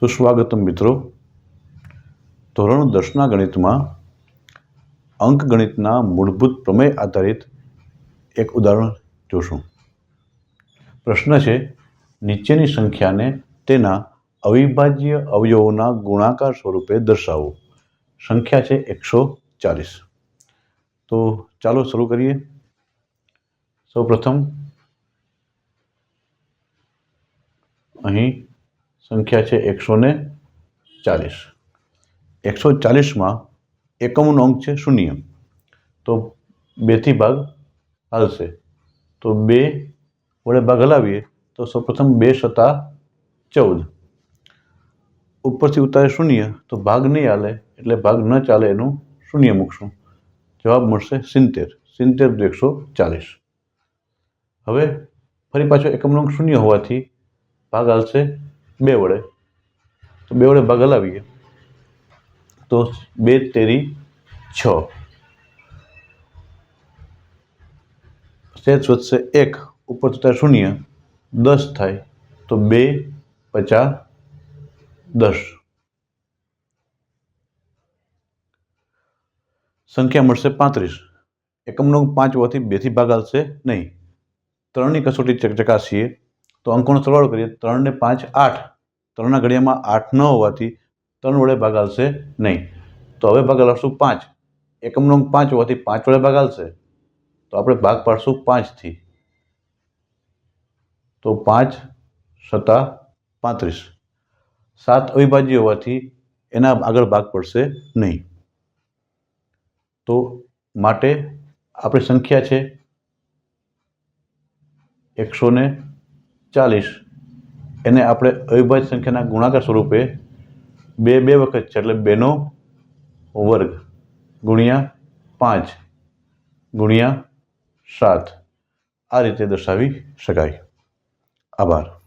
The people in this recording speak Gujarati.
સુસ્વાગતમ મિત્રો. ધોરણ દસના ગણિતમાં અંકગણિતના મૂળભૂત પ્રમેય આધારિત એક ઉદાહરણ જોશું. પ્રશ્ન છે, નીચેની સંખ્યાને તેના અવિભાજ્ય અવયવોના ગુણાકાર સ્વરૂપે દર્શાવો. સંખ્યા છે એકસો ચાલીસ. તો ચાલો શરૂ કરીએ. સૌપ્રથમ અહીં સંખ્યા છે એકસો ને ચાલીસ. એકસો ચાલીસમાં એકમનો અંક છે શૂન્ય. તો બેથી ભાગ હાલશે. તો બે વડે ભાગ હલાવીએ તો સૌપ્રથમ બે સત્તા ચૌદ. ઉપરથી ઉતારે શૂન્ય તો ભાગ નહીં હાલે એટલે ભાગ ન ચાલે એનું શૂન્ય મૂકશું. જવાબ મળશે સિત્તેર. સિત્તેર એકસો ચાલીસ હવે ફરી પાછો એકમનો અંક શૂન્ય હોવાથી ભાગ હાલશે બે વડે. તો બે વડે ભાગ હલાવીએ. તો બે, તેરી, છ. શેષ વધશે એક, ઉપર થતા શૂન્ય, દસ થાય, તો બે, પચાસ, દસ. સંખ્યા મળશે પાંત્રીસ. એકમનો અંક પાંચ હોવાથી બેથી ભાગ હાલશે નહીં. ત્રણની કસોટી ચક ચકાસીએ. તો અંકોનો સરવાળો કરીએ. ત્રણ ને પાંચ, આઠ. ત્રણના ઘડિયામાં આઠ ન હોવાથી ત્રણ વડે ભાગાલશે નહીં. તો હવે ભાગ હલાવશું પાંચ. એકમનો અંક પાંચ હોવાથી પાંચ વડે ભાગાલશે તો આપણે ભાગ પાડશું પાંચથી. તો પાંચ સત્તા પાંત્રીસ. સાત અવિભાજ્ય હોવાથી એના આગળ ભાગ પડશે નહીં. તો માટે આપણી સંખ્યા છે એકસો ને ચાલીસ. એને આપણે અવિભાજ્ય સંખ્યાના ગુણાકાર સ્વરૂપે બે બે વખત છે એટલે બેનો વર્ગ ગુણ્યા પાંચ ગુણ્યા સાત. આ રીતે દર્શાવી શકાય. આભાર.